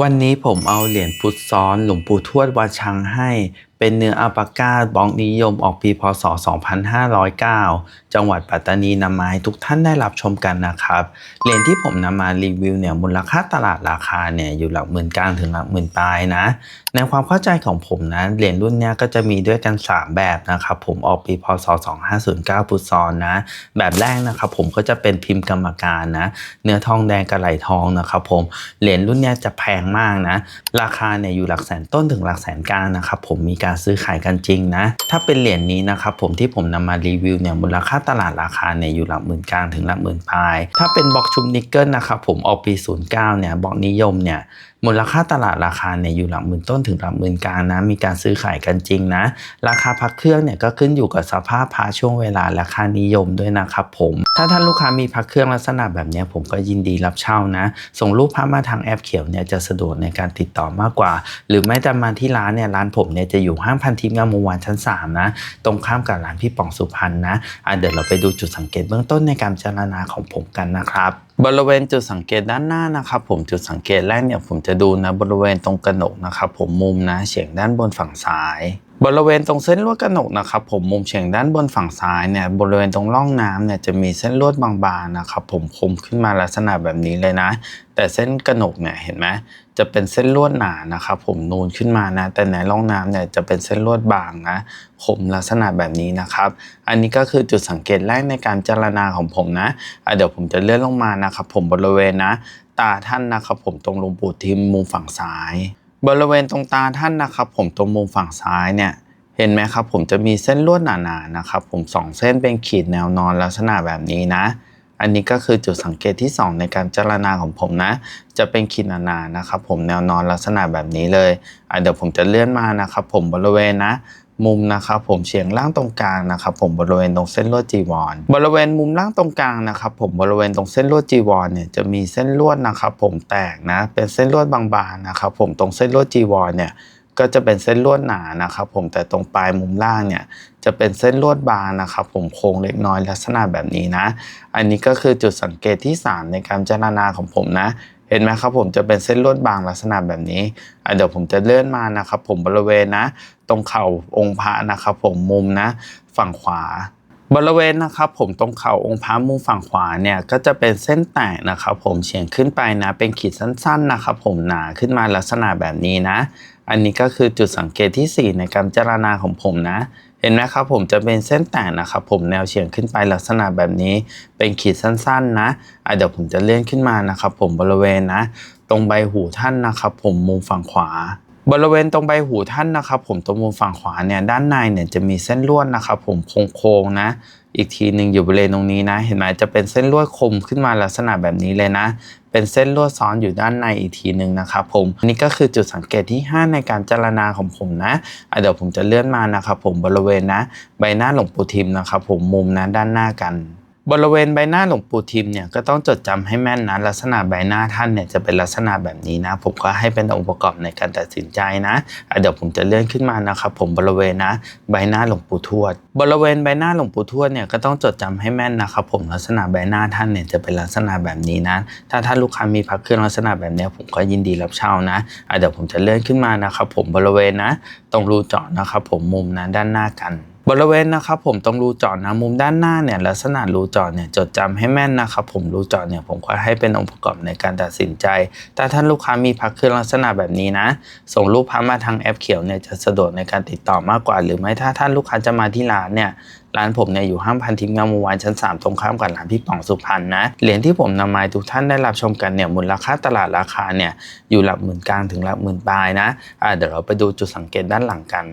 วันนี้ผมเอาเหรียญฟุตซ้อนหลวงปู่ทวดวัดชังให้ เป็นเนื้ออัลปาก้าบล็อกนิยมออกปีพศ 2509 จังหวัดปัตตานีนำมาให้ทุกท่านได้รับชมกันนะครับ เหรียญที่ผมนำมารีวิวเนี่ยมูลค่าตลาดราคาเนี่ยอยู่หลักหมื่นกลางถึงหลักหมื่นปลายนะ ในความเข้าใจของผมนะเหรียญรุ่นเนี้ยก็จะมีด้วยกัน 3 แบบนะครับผมออกปีพศ 2509 พุทซอนนะ แบบแรกนะครับผมก็จะเป็นพิมพ์กรรมการนะ เนื้อทองแดงกระไหลทองนะครับผมเหรียญรุ่นเนี้ยจะแพงมากนะ ราคาเนี่ยอยู่หลักแสนต้นถึงหลักแสนกลางนะครับผมมีการซื้อขายกันจริงนะ ถ้าเป็นเหรียญนี้นะครับผมที่ผมนำมารีวิวเนี่ยมูลค่าตลาดราคาเนี่ยอยู่หลักหมื่นกลางถึงหลักหมื่นปลาย ถ้าเป็นบล็อกชุบนิกเกิลนะครับผมออกปี 09เนี่ยบล็อกนิยมเนี่ย มูลค่าตลาดราคาเนี่ยอยู่หลักหมื่นต้นถึงหลักหมื่นกลางนะ มีการซื้อขายกันจริงนะ ราคาพักเครื่องเนี่ยก็ขึ้นอยู่กับสภาพพาช่วงเวลาและค่านิยมด้วยนะครับผม ถ้าท่านลูกค้ามีพักเครื่องลักษณะแบบนี้ผมก็ยินดีรับเช่านะ ส่งรูปภาพมาทางแอปเขียวเนี่ยจะสะดวกในการติดต่อมากกว่า หรือไม่แต่มาที่ร้านเนี่ยร้านผมเนี่ยจะอยู่ห้างพันทิพย์งามวงวานชั้น 3 นะ ตรงข้ามกับร้านพี่ป๋องสุพรรณนะอะเดี๋ยวเราไปดูจุดสังเกตเบื้องต้นในการพิจารณาของผมกันนะครับ บริเวณจุดสังเกตด้านหน้านะครับผมจุดสังเกตแรกเนี่ยผมจะดูนะบริเวณตรงกระหนกนะครับผมมุมนะเฉียงด้านบนฝั่งซ้าย บริเวณตรงเส้นลวดกระหนกนะครับผมมุมเฉียงด้านบนฝั่งซ้ายเนี่ยบริเวณตรงร่องน้ำเนี่ยจะมีเส้นลวดบางๆนะครับผมคมขึ้นมาลักษณะแบบนี้เลยนะ แต่เส้นกระหนกเนี่ยเห็นไหมจะเป็นเส้นลวดหนานะครับผมนูนขึ้นมานะแต่ในร่องน้ำเนี่ยจะเป็นเส้นลวดบางนะคมลักษณะแบบนี้นะครับ อันนี้ก็คือจุดสังเกตแรกในการเจารณาของผมนะะเดี๋ยวผมจะเลื่อนลงมานะครับผมบริเวณนะ ตาท่านนะครับผมตรงลงปู่ทิมมุมฝั่งซ้าย บริเวณตรงตาท่านนะครับ ผมตรงมุมฝั่งซ้ายเนี่ยเห็นไหมครับผมจะมีเส้นลวดหนาๆนะครับผมสองเส้นเป็นขีดแนวนอนลักษณะแบบนี้นะ อันนี้ก็คือจุดสังเกตที่ 2 ในการเจารณาของผมนะ จะเป็นขีดหนาๆนะครับผมแนวนอนลักษณะแบบนี้เลยเดี๋ยวผมจะเลื่อนมานะครับผมบริเวณนะ มุมนะครับผมเฉียงล่างตรงกลางนะครับผมบริเวณตรงเส้นลวดจีวร บริเวณมุมล่างตรงกลางนะครับผมบริเวณตรงเส้นลวดจีวรเนี่ยจะมีเส้นลวดนะครับผมแตกนะเป็นเส้นลวดบางๆนะครับผมตรงเส้นลวดจีวรเนี่ยก็จะเป็นเส้นลวดหนานะครับผมแต่ตรงปลายมุมล่างเนี่ยจะเป็นเส้นลวดบางนะครับผมโค้งเล็กน้อยลักษณะแบบนี้นะ อันนี้ก็คือจุดสังเกตที่ 3 ในการพิจารณาของผมนะ เห็นไหมครับผมจะเป็นเส้นลวดบางลักษณะแบบนี้เดี๋ยวผมจะเลื่อนมานะครับ ผมบริเวณนะ ตรงเข่าองค์พระนะครับ ผมมุมนะ ฝั่งขวา บริเวณนะครับ ผมตรงเข่าองค์พระมุมฝั่งขวาเนี่ยก็จะเป็นเส้นแตกนะครับ ผมเฉียงขึ้นไปนะ เป็นขีดสั้น ๆนะครับ ผมหนาขึ้นมาลักษณะแบบนี้นะ อันนี้ก็คือจุดสังเกตที่ 4 ในการพิจารณาของผมนะ เห็นไหมครับผมจะเป็นเส้นแตกนะครับผมแนวเฉียงขึ้นไปลักษณะแบบนี้เป็นขีดสั้นๆนะอะเดี๋ยวผมจะเลื่อนขึ้นมานะครับผมบริเวณนะ ตรงใบหูท่านนะครับผมมุมฝั่งขวาบริเวณตรงใบหูท่านนะครับ ผมตรงมุมฝั่งขวาเนี่ยด้านในเนี่ยจะมีเส้นลวดนะครับ ผมโค้งๆนะ อีกทีหนึ่งอยู่บริเวณตรงนี้นะ เห็นไหมจะเป็นเส้นลวดคมขึ้นมาลักษณะแบบนี้เลยนะ เป็นเส้นลวดซ้อนอยู่ด้านในอีกทีหนึ่งนะครับผมอันนี่ก็คือจุดสังเกตที่ 5 ในการเจารณาของผมนะะเดี๋ยวผมจะเลื่อนมานะครับผมบริเวณนะ ใบหน้าหลวงปู่ทิมนะครับผมมุมนะด้านหน้ากัน บริเวณใบหน้าหลวงปู่ทิมเนี่ยก็ต้องจดจำให้แม่นนะลักษณะใบหน้าท่านเนี่ยจะเป็นลักษณะแบบนี้นะ ผมก็ให้เป็นองค์ประกอบในการตัดสินใจนะะเดี๋ยวผมจะเลื่อนขึ้นมานะครับผมบริเวณนะใบหน้าหลวงปู่ทวด บริเวณใบหน้าหลวงปู่ทวดเนี่ยก็ต้องจดจำให้แม่นนะครับผมลักษณะใบหน้าท่านเนี่ยจะเป็นลักษณะแบบนี้นะ ถ้าท่านลูกค้ามีพักเครื่องลักษณะแบบนี้ผมก็ยินดีรับเช่านะะเดี๋ยวผมจะเลื่อนขึ้นมานะครับผมบริเวณนะ ตรงรูเจาะนะครับผมมุมนะด้านหน้ากัน บริเวณนะครับผมตรงรูจาะนะมุมด้านหน้าเนี่ยลักษณะรูจาะเนี่ยจดจำให้แม่นนะครับผมรูจาะเนี่ยผมก็ให้เป็นองค์ประกอบในการตัดสินใจถ้าท่านลูกค้ามีพักเครื่องลักษณะแบบนี้นะ ส่งรูปพามาทางแอปเขียวเนี่ยจะสะดวกในการติดต่อมากกว่า หรือไม่ถ้าท่านลูกค้าจะมาที่ร้านเนี่ยร้านผมเนี่ยอยู่ห้างพันทิพย์งามวานชั้น 3 ตรงข้ามกับร้านพี่ป๋องสุพรรณนะเหรียญที่ผมนำมาให้ทุกท่านได้รับชมกันเนี่ยมูลค่าตลาดราคาเนี่ยอยู่หลักหมื่นกลางถึงหลักหมื่นปลายนะอ่าเดี๋ยวเราไปดูจุดสังเกตด้านหลังกัน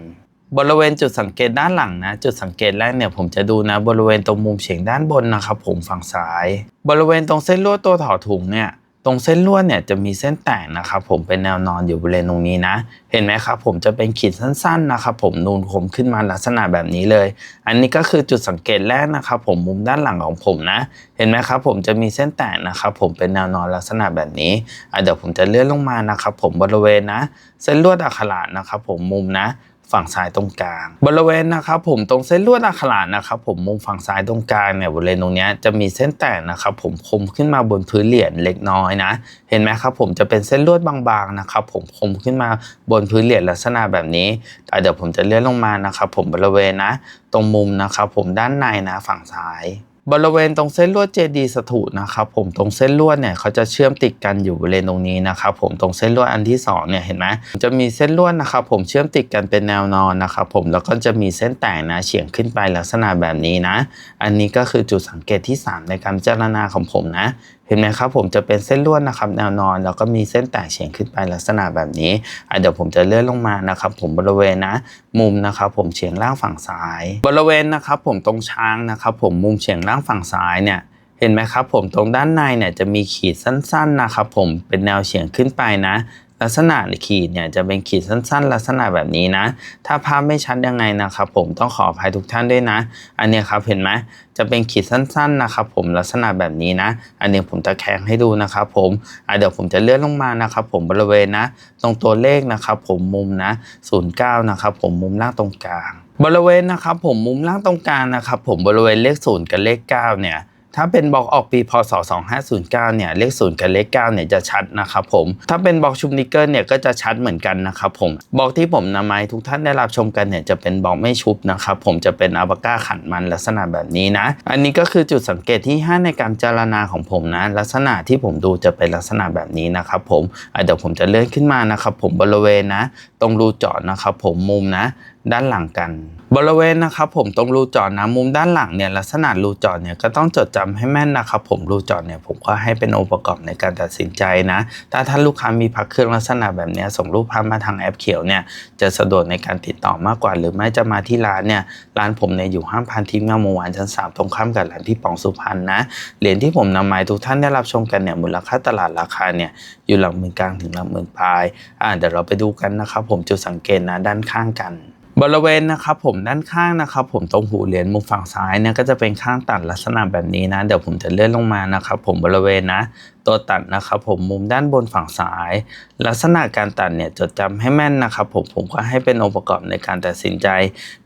บริเวณจุดสังเกตด้านหลังนะ จุดสังเกตแรกเนี่ยผมจะดูนะ บริเวณตรงมุมเฉียงด้านบนนะครับผมฝั่งซ้าย บริเวณตรงเส้นลวดตัวถอถุงเนี่ยตรงเส้นลวดเนี่ยจะมีเส้นแตกนะครับผมเป็นแนวนอนอยู่บริเวณตรงนี้นะ เห็นไหมครับผมจะเป็นขีดสั้นๆนะครับผมนูนคมขึ้นมาลักษณะแบบนี้เลย อันนี้ก็คือจุดสังเกตแรกนะครับผมมุมด้านหลังของผมนะ เห็นไหมครับผมจะมีเส้นแตกนะครับผมเป็นแนวนอนลักษณะแบบนี้อะเดี๋ยวผมจะเลื่อนลงมานะครับผมบริเวณนะ เส้นลวดอักขระนะครับผมมุมนะ ฝั่งซ้ายตรงกลาง บริเวณนะครับผมตรงเส้นลวดอักขระนะครับผมมุมฝั่งซ้ายตรงกลางเนี่ยบริเวณตรงนี้จะมีเส้นแตกนะครับผมคมขึ้นมาบนพื้นเหรียญเล็กน้อยนะ เห็นไหมครับผมจะเป็นเส้นลวดบางๆนะครับผมคมขึ้นมาบนพื้นเหรียญลักษณะแบบนี้แต่เดี๋ยวผมจะเลื่อนลงมานะครับผมบริเวณนะ ตรงมุมนะครับผมด้านในนะฝั่งซ้าย บริเวณตรงเส้นลวดเจดีสถูนะครับผมตรงเส้นลวดเนี่ยเขาจะเชื่อมติดกันอยู่บริเวณตรงนี้นะครับผมตรงเส้นลวดอันที่สองเนี่ยเห็นไหมจะมีเส้นลวดนะครับผมเชื่อมติดกันเป็นแนวนอนนะครับผมแล้วก็จะมีเส้นแต่งนะเฉียงขึ้นไปลักษณะแบบนี้นะ อันนี้ก็คือจุดสังเกตที่ 3 ในการพิจารณาของผมนะ เห็นไหมครับผมจะเป็นเส้นลวดนะครับแนวนอนแล้วก็มีเส้นแต่เฉียงขึ้นไปลักษณะแบบนี้เดี๋ยวผมจะเลื่อนลงมานะครับผมบริเวณนะมุมนะครับผมเฉียงล่างฝั่งซ้าย บริเวณนะครับผมตรงช้างนะครับผมมุมเฉียงล่างฝั่งซ้ายเนี่ยเห็นไหมครับผมตรงด้านในเนี่ยจะมีขีดสั้นๆนะครับผมเป็นแนวเฉียงขึ้นไปนะ ลักษณะขีดเนี่ยจะเป็นขีดสั้น ๆ ลักษณะแบบนี้นะ ถ้าภาพไม่ชัดยังไงนะครับ ผมต้องขออภัยทุกท่านด้วยนะ อันนี้ครับเห็นไหมจะเป็นขีดสั้น ๆนะครับ ผมลักษณะแบบนี้นะ อันนี้ผมจะแข่งให้ดูนะครับ ผมเดี๋ยวผมจะเลื่อนลงมานะครับ ผมบริเวณนะ ตรงตัวเลขนะครับ ผมมุมนะ09นะครับ ผมมุมล่างตรงกลาง บริเวณนะครับ ผมมุมล่างตรงกลางนะครับ ผมบริเวณเลขศูนย์กับเลข9เนี่ย ถ้าเป็นบล็อกออกปีพศ 2509 เนี่ยเลขศูนย์กับเลข9เนี่ยจะชัดนะครับผม ถ้าเป็นบล็อกชุมนิกเกิลเนี่ยก็จะชัดเหมือนกันนะครับผมบล็อกที่ผมนำมาให้ทุกท่านได้รับชมกันเนี่ยจะเป็นบล็อกไม่ชุบนะครับผมจะเป็นอัลปาก้าขันมันลักษณะแบบนี้นะ อันนี้ก็คือจุดสังเกตที่ 5 ในการจารณาของผมนะ ลักษณะที่ผมดูจะเป็นลักษณะแบบนี้นะครับผมเดี๋ยวผมจะเลื่อนขึ้นมานะครับผมบริเวณนะ ตรงรูเจาะนะครับผมมุมนะด้านหลังกัน บริเวณนะครับผมตรงรูจอดนะมุมด้านหลังเนี่ยลักษณะรูจอดเนี่ยก็ต้องจดจำให้แม่นนะครับผมรูจอดเนี่ยผมก็ให้เป็นองค์ประกอบในการตัดสินใจนะถ้าท่านลูกค้ามีพักเครื่องลักษณะแบบนี้ส่งรูปภาพมาทางแอปเขียวเนี่ยจะสะดวกในการติดต่อมากกว่า หรือไม่จะมาที่ร้านเนี่ยร้านผมเนี่ยอยู่ห้างพันทิพย์งามวงวานชั้นสามตรงข้ามกับร้านพี่ปองสุพรรณนะเหรียญที่ผมนำมาให้ทุกท่านได้รับชมกันเนี่ยมูลค่าตลาดราคาเนี่ยอยู่หลักหมื่นกลางถึงหลักหมื่นปลายอ่าเดี๋ยวเราไปดูกันนะครับผมจุดสังเกตนะด้านข้างกัน บริเวณนะครับผมด้านข้างนะครับผมตรงหูเหรียญมุมฝั่งซ้ายเนี่ยก็จะเป็นข้างตัดลักษณะแบบนี้นะ เดี๋ยวผมจะเลื่อนลงมานะครับผมบริเวณนะตัวตัดนะครับผมมุมด้านบนฝั่งซ้าย ลักษณะการตัดเนี่ยจดจำให้แม่นนะครับผมผมก็ให้เป็นองค์ประกอบในการตัดสินใจ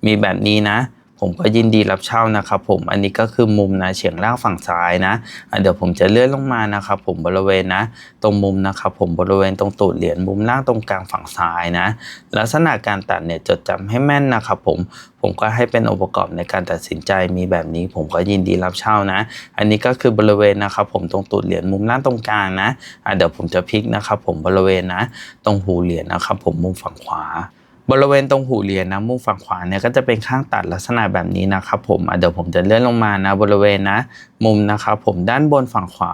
มีแบบนี้นะ ผมก็ยินดีรับเช่านะครับผมอันนี้ก็คือมุมนะเฉียงล่างฝั่งซ้ายนะเดี๋ยวผมจะเลื่อนลงมานะครับผมบริเวณนะ ตรงมุมนะครับผมบริเวณตรงตูดเหรียญมุมล่างตรงกลางฝั่งซ้ายนะ ลักษณะการตัดเนี่ยจดจำให้แม่นนะครับผมผมก็ให้เป็นองค์ประกอบในการตัดสินใจมีแบบนี้ ผมก็ยินดีรับเช่านะ อันนี้ก็คือบริเวณนะครับผมตรงตูดเหรียญมุมล่างตรงกลางนะเดี๋ยวผมจะพลิกนะครับผมบริเวณนะ ตรงหูเหรียญนะครับผมมุมฝั่งขวา บริเวณตรงหูเหรียญนะมุมฝั่งขวาเนี่ยก็จะเป็นข้างตัดลักษณะแบบนี้นะครับผมเดี๋ยวผมจะเลื่อนลงมานะบริเวณนะ มุมนะครับผมด้านบนฝั่งขวา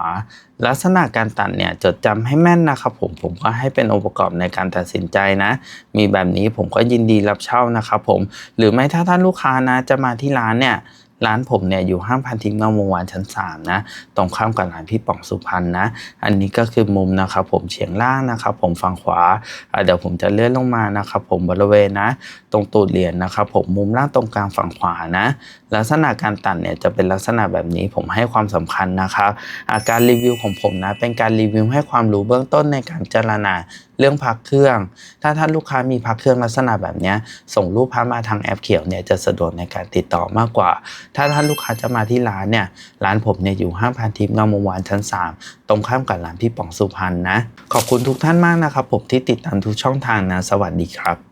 ลักษณะการตัดเนี่ยจดจำให้แม่นนะครับผมผมก็ให้เป็นองค์ประกอบในการตัดสินใจนะ มีแบบนี้ผมก็ยินดีรับเช่านะครับผมหรือไม่ถ้าท่านลูกค้านะจะมาที่ร้านเนี่ย ร้านผมเนี่ยอยู่ห้างพันทิพย์งามวงวานชั้น 3 นะ ตรงข้ามกับร้านพี่ป๋องสุพรรณนะ อันนี้ก็คือมุมนะครับผมเฉียงล่างนะครับผมฝั่งขวา เดี๋ยวผมจะเลื่อนลงมานะครับผมบริเวณนะ ตรงตูดเหรียญนะครับผมมุมล่างตรงกลางฝั่งขวานะ ลักษณะการตัดเนี่ยจะเป็นลักษณะแบบนี้ผมให้ความสำคัญนะครับอาการรีวิวของผมนะ เป็นการรีวิวให้ความรู้เบื้องต้นในการเจรณา เรื่องพักเครื่อง ถ้าท่านลูกค้ามีพักเครื่องลักษณะแบบนี้ส่งรูปภาพมาทางแอปเขียวเนี่ยจะสะดวกในการติดต่อมากกว่า ถ้าท่านลูกค้าจะมาที่ร้านเนี่ยร้านผมเนี่ยอยู่ห้างพันทิพย์งามวงวานชั้น 3 ตรงข้ามกับร้านพี่ป๋องสุพรรณนะ ขอบคุณทุกท่านมากนะครับผมที่ติดตามทุกช่องทางนะ สวัสดีครับ